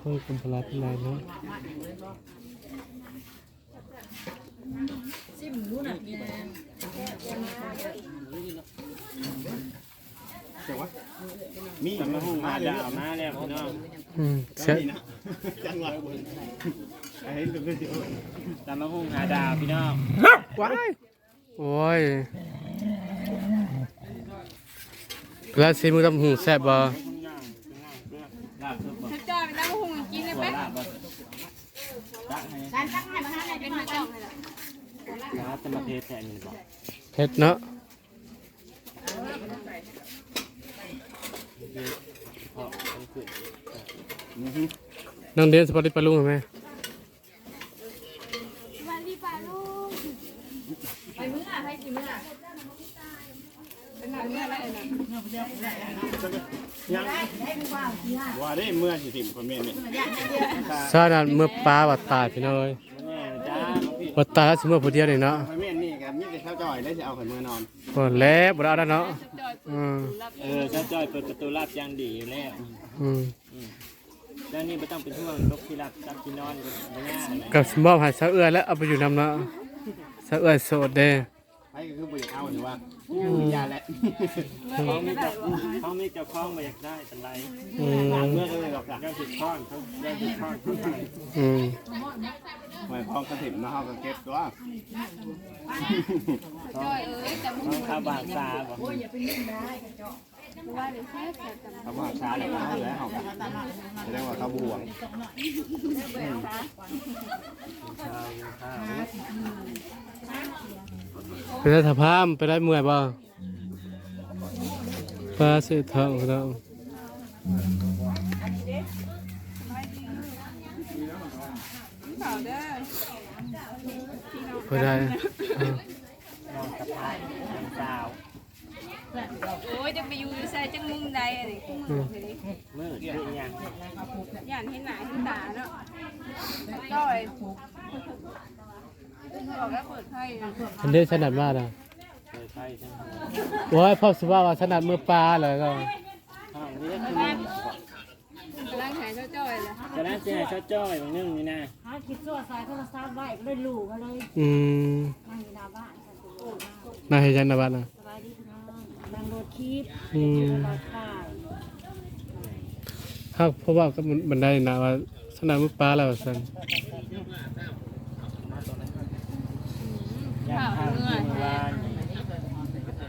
ค่อยกันพลาเป็นไรเนาะมีสำนักหุ่งมาดาวมาแล้วพี่น้องอืมเสียจังหวะไอ้ลูกเดียวสำนักหุ่งหาดาวพี่น้องว้ายโอ้ย แล้วซีมือตำหูแซ่บบ่ลาบซุปบ่ถ้าจ้อยเป็นน้ำหุ่งกินได้ไหมลาบบ่ตักให้การตั้งให้มาทานไหนเป็นมาจ้องเลยลาบจะมาเทแทนนี่บ่เผ็ดเนาะเพราะมันคือน้องเดียนสปอร์ตปลาลุงเห็นไหมมารีปลาลูกไปมื้ออะให้กี่มื้ออะเป็นมามื้ออะไรนะ ยังว่าได้เมื่อสิถิ่มคนเมียนี่ซาดานเมื่อปลาว่าตายพี่น้อยแม่จ้าพี่ว่าตายแล้วสิเมื่อผู้เดียวนี่เนาะคนเมียนี่กับมีแต่ข้าวจ่อยได้จะเอาขันมือนอนบ่แล้วบ่ได้เอาแล้วเนาะจ้อยอืมเออข้าวจ่อยเปิดประตูลาบยังดีอยู่แล้วอืมแล้วนี่ไม่ต้องเป็นห่วงลกที่รับจับที่นอนไม่ง่ายเลยกับสมอบให้ซาเอื้อแล้วเอาไปอยู่นำเนาะซาเอื้อโสดเด้ ไปก็คือบ่อยากเอาหรือว่าอย่าแหละเขาไม่จับเขาไม่จับคล้องมาอยากได้เป็นไรอืมเมื่อก็เลยหรอกได้ติดข้อนเขาได้ติดข้อนเขาไปอืมไม่พอกระถิ่นนะเขาก็เก็บตัวจ้อยเอ้ยแต่มึงเขาข้าวบางซาบอกว่า เขาวบางซาแล้วก็ให้แล้วเขาก็แสดงว่าเขาบวงเป็นได้สภาพไปได้เมื่อยบ่ปลาเสือทองพี่น้องเปล่าเด้อไปได้เออน้องกระทายน้องสาว โอ้ยจะไปอยู่ใส่จังมุมใดอะไรกูมือเลยดิมืดคือยังย่านเห็นหนาเห็นตาเนาะจ้อยบอกแล้วเปิดไพ่นะอันนี้ถนัดมากนะเคยไปใช่ไหมโอ้ยพ่อสิว่าว่าถนัดมือปลาเลยก็ห้องนี้ก็คือกำลังหายเจ้าจ้อยเลยจะน่าจะให้าจ้อยบางนึงนี่นะหาคิดตัวสายโทรศัพท์ไว้ก็เลยลูกก็เลยอืมนั่งอยู่หน้าบ้านนตัวโอ้มาน่าเห็นจังนะบ้านนะสบายดี พี่น้องนั่งรถคลิปอืมรถถ่ายถ้าเพราะว่าก็มันมันได้นะว่าถนัดมือปลาแล้วสั่นย่านข้ามขึ้นบ้าน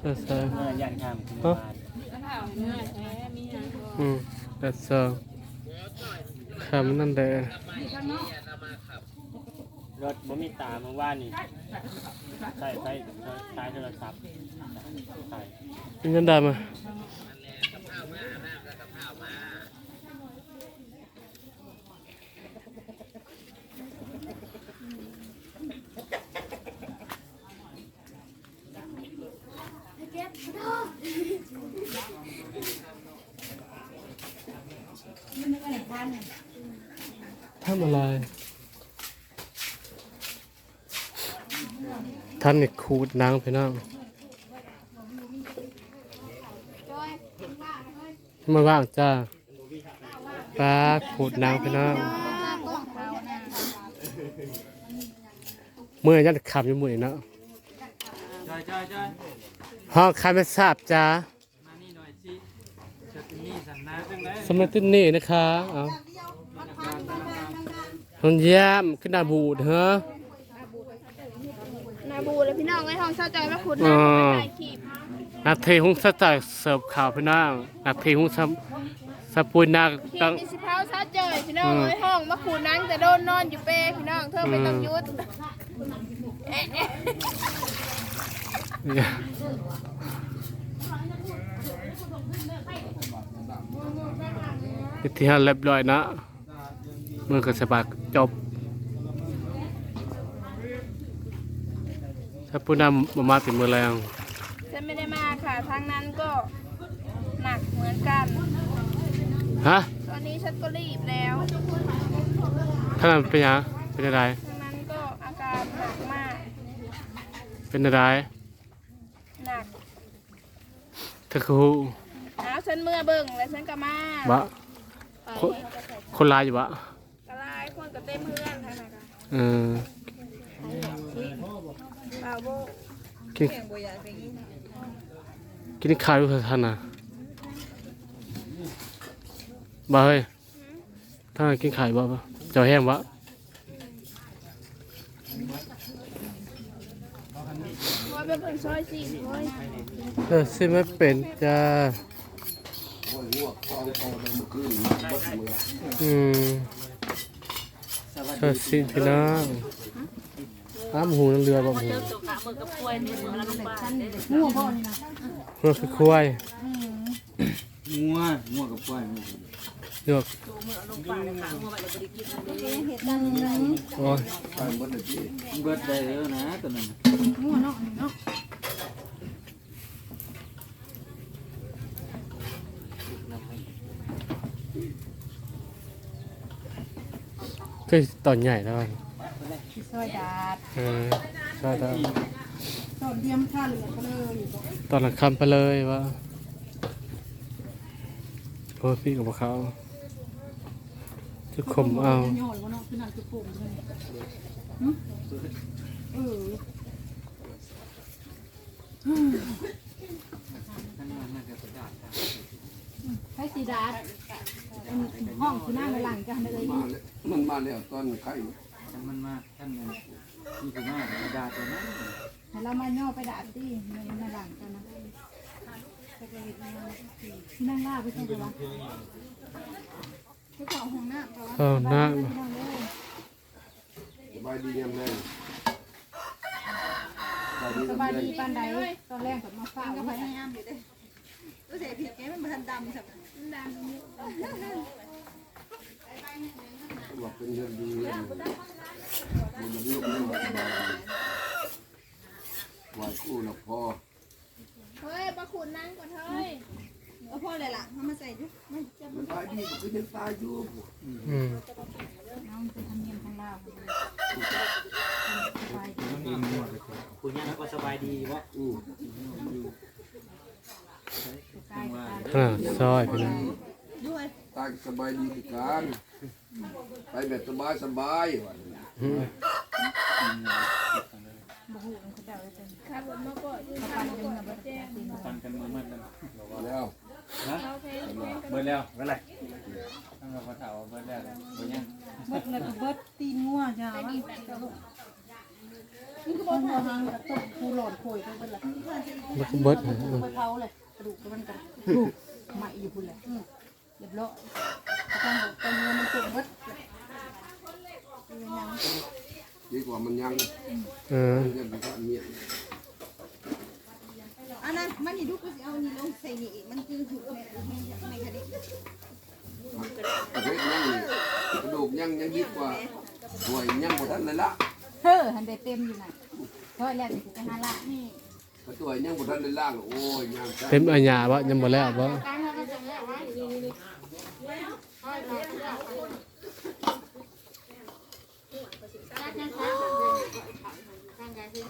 แต่ซะเมื่อย่านข้ามขึ้นบ้านก็ถามเนื้อแท้มีอย่างก็อืมแต่ซะคำนั่นแหละรถบ่มีตาเมื่อวานนี่ใส่ใส่ใช้โทรศัพท์ใส่มี เงินได้มาทำอะไรท่านนี่ขูดนางพี่น้อง จ้อย มาว่างจ้าปลาขูดนางพี่น้องก็เขานะเมื่อยันขับอยู่มือเนาะจ้อยจ้อยจ้อยห้องคายไม่ทราบจ้ามานี่หน่อยสิจะนี่สันนะจังไดสมัยที่นี่นะคะเอาห้องเยี่ยมขึ้นดาบูดเหรอนาบูแล้วพี่น้องไอ้ห้องเช่าจอยมาขุดอ๋น้อำถ่ายคลิปนาทีหุ้งสตาร์เสิร์ฟข่าวพี่น้องนาทีหุ้งสสปุยนาคลิตั้ปงมีสิเท้าเช่าจอยพี่น้องไอ้ห้องมาขุดนังแต่โดนนอนอยู่เป้พี่น้องเธอไม่ต้องยุดที่ห้าเรียบร้อยนะมือกับสบักจบ ถ้าพูดนำมามาติดมือแรงฉันไม่ได้มาค่ะทางนั้นก็หนักเหมือนกัน ฮะตอนนี้ฉันก็รีบแล้วท่านนเป็นยังเป็นอะไรทางนั้นก็อาการหนักมากเป็นอะไรหนักถ้าคือหฉันเมื่อเบิ่งแล้วฉันก็มาบะไปคนคนลายอยู่บะกระลายคนก็เต็มเพื่อนท่านน่ะค่ะเออบ่าวโบ กินเสียงบ่อยากไปยินกินข้าวอยู่ท่านน่ะบ่เฮ้ยท่านนกินข้าวบ่บ่เจ้าแห้งบ่คอยเป็นเพิ่นซอยสี่คอยเออสิไม่เป็นจ้าอืมเชิดสิพี่น้อง อ้ามหูน้ำเรือบ่หูงูบ่นี่นะเรือคือควายงัวงัวกับควายเลือกโอ้ยเบิดได้แล้วนะตัวนั้นงูเนาะนี่เนาะคือตอนใหญ่แล้วกันซอยดาดเออใช่แล้วตอนเดียมค่าเหลือก็เลยตอนหลังคำไปเลยว่าโอ้ยพี่กับเขาจะข่มเอาย่อยว่าเนาะคือนั่นคือปุ่มเลยหึเออให้สีดาดห้องคือหน้าไปหลังกันเลยมันมาแล้วตอนไข่ ท่านมันมากท่านนี่นี่คือมากดาตัวนั้นให้เรามาย่อไปดาดดิมันมาหลังกันนะนั่งล่าไปใช่ไหมวะที่ของห้องน้ำเพราะว่าเออหน้าสบายดีเยามแรงสบายดีปานใดตอนแรกกับมาฝ้าก็ไว้พยายามอยู่เด้ก็เสียผิดแกมันบ่ทันดำสักมันดำอยู่บอกเป็นเรื่องดีเรื่อง มันจะเรื่องเรื่องสบาไหวคู่หลับพอเฮ้ยปลาขุนนั่งก่อนเฮ้ยเอาพ่อเลยล่ะเอามาใส่ดิมันจะมันตายดีก็คือยังตายอยู่อืมน้องเป็นทำเนียมของเราสบายดีคุณยังก็สบายดีวะอืมใกล้กันอ่าซอยพี่น้องด้วยตายสบายดีคือกันไปแบบสบายสบายว่ะอืม บ่ฮู้มันเขาเดาได้จังขับรถมาก่อนที่เขาทาปังนก่เป็อนนแบบแจ้งฟันกันมือมันกันแล้วเราเพลงเพลงกันเบิดแล้วเบิดอะไรตั้งแต่พอเท่าเบิดแล้วเบิดยังเบิดเลยก็เบิดตีนงัวจ้าว่านี่คือบ่ทางทางตกผู้หลอดโคยไปเบิดละเบิดนะอืมไปเผาเลยกระดูกมันกระดูกใหม่อยู่พุ่นแหละเรียบร้อยทางบอกตรงนี้มันตกเบิด ดีกว่ามันยังเออมันยังเป็นเมียอันนั้นมันนี่ดูกูสิเอานี่ลงใส่นี่อีกมันคือถูกแม่แม่ไม่คดีประเภทยังนี่กระดูกยังยังดีกว่าหวยยังหมดทันเลยละเฮ้อหันได้เต็มอยู่ไหนเพราะแล้วสิไปหาละนี่กระตัวยังหมดทันเลยล่างโอ้ยยังใจเต็มอาญาบ่ยังบ่แล้วบ่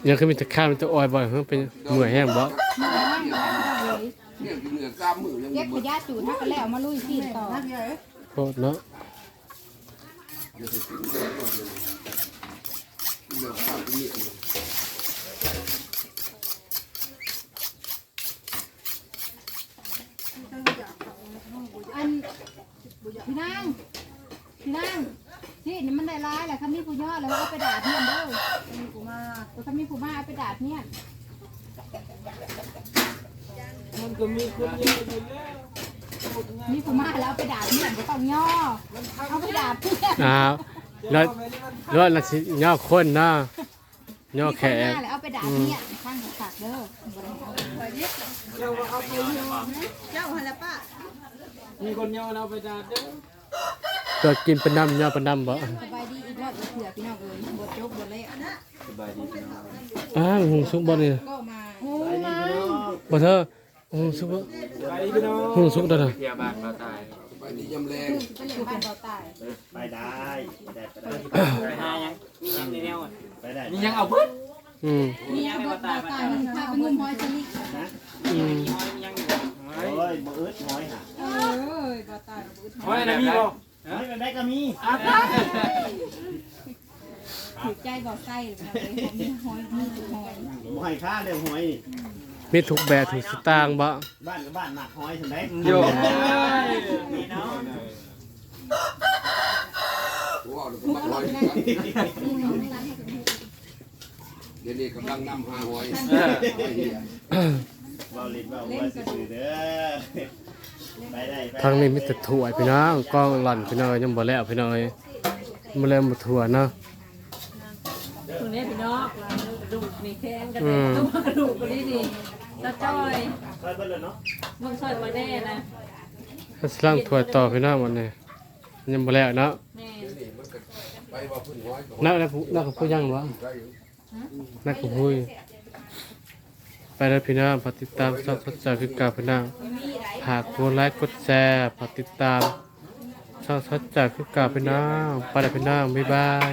ยังคือมีแตะข้ามมีแตะออยบ่เฮ้ยเป็นเหมื่อยแห้งบ่เนี่ยกินเหลือสามมือยังเก็บขยะจูดถ้าก็แล้วมาลุยซีนต่อโคตรเนาะเดี๋ยวจะกินเนื้อก่อนเลยกินเนื้อข้าวกินเนื้ออันพี่นาง นางที่นี่มันได้ร้ายแหละคำนี้ผู้ย่อแล้วเอาไปด่าเพื่อนเด้อมีผู้มาตัวคำนี้ผู้มาเอาไปด่าเพื่อนมันก็มีคนเยอะอยู่แล้วมีผู้มาแล้วเอาไปด่าเพื่อนก็ต้องย่อเอาไปด่าเพื่อนอ้าวแล้วแล้วน่ะสิย่อคนเนาะย่อแขมีกผู้มาแล้วเอาไปด่าเพื่อนข้างขากเด้อบ่ได้เอาเจ้าหันละป้ามีคนย่อเราไปดาเด้อเกิดกินเป็นน้ำย่อเป็นน้ำบ่สบายดีอีกรอบอีกเถื่อพี่น้องเอ้ยบทจบบทเลยอะสบายดีพี่น้องอ้าวหุงสุกบ่นี่ก็มาโอ้สบายดีมาพี่น้องบ่เธอหุงสุกบ่สบายดีพี่น้องหุงสุกเด้อน่ะเที่ยวบ้านเราตายไปนี่ยำแรงไปเลี้ยงบ้านเราตายไปได้ไปได้ไปได้ไปหายังยังในแนวไปได้นี่ยังเอาเบิดอืมนี่ยังบทเราตายมันพาไปงมหอยสลิดอืมยังอยู่โอ้ยบ่อึดน้อยหาห้อยนะมีบ่ นี่มันได้ก็มีถูกใจบ่ไส้เลยมีหอยมีหอยหอยค่าเรื่องหอยนี่มีทุกแบบทุกสตางค์บ่ บ้านกับบ้านหมักหอยถึงได้โยนี่เนาะว้าวบักลอยเดี๋ยวนี้กำลังนำหาหอยหอยเหี้ยเบาลิ้นเบาหัวซื่อๆเด้อไปได้ไป ทางนี้มีแต่ถั่วพี่น้องกล้องหล่อนพี่น้องยังบ่แล้วพี่น้องบ่แล้วบ่ถั่วเนาะตรงนี้พี่น้องดูดนี่แข้งกันเลยต้องมาดูกันนี่ดิตาจ้อยไปเบิ่เลยเนาะมึงช่วยมาแน่นะถ้าสร้างถั่วต่อพี่น้องวันนี้ยังบ่แล้วเนาะแม่ไปว่าพึ่งหอยก่อนนักแล้วผู้นักกับผู้ยังบ่ได้อยู่นักกับผู้ ไปแล้วพี่น้องฝากติดตามช่องสดใจคือเกับพี่น้องฝากกดไลค์กดแชร์ฝากติดตามช่องสดใจคือเกับพี่น้องไปแล้วพี่น้องบ๊ายบาย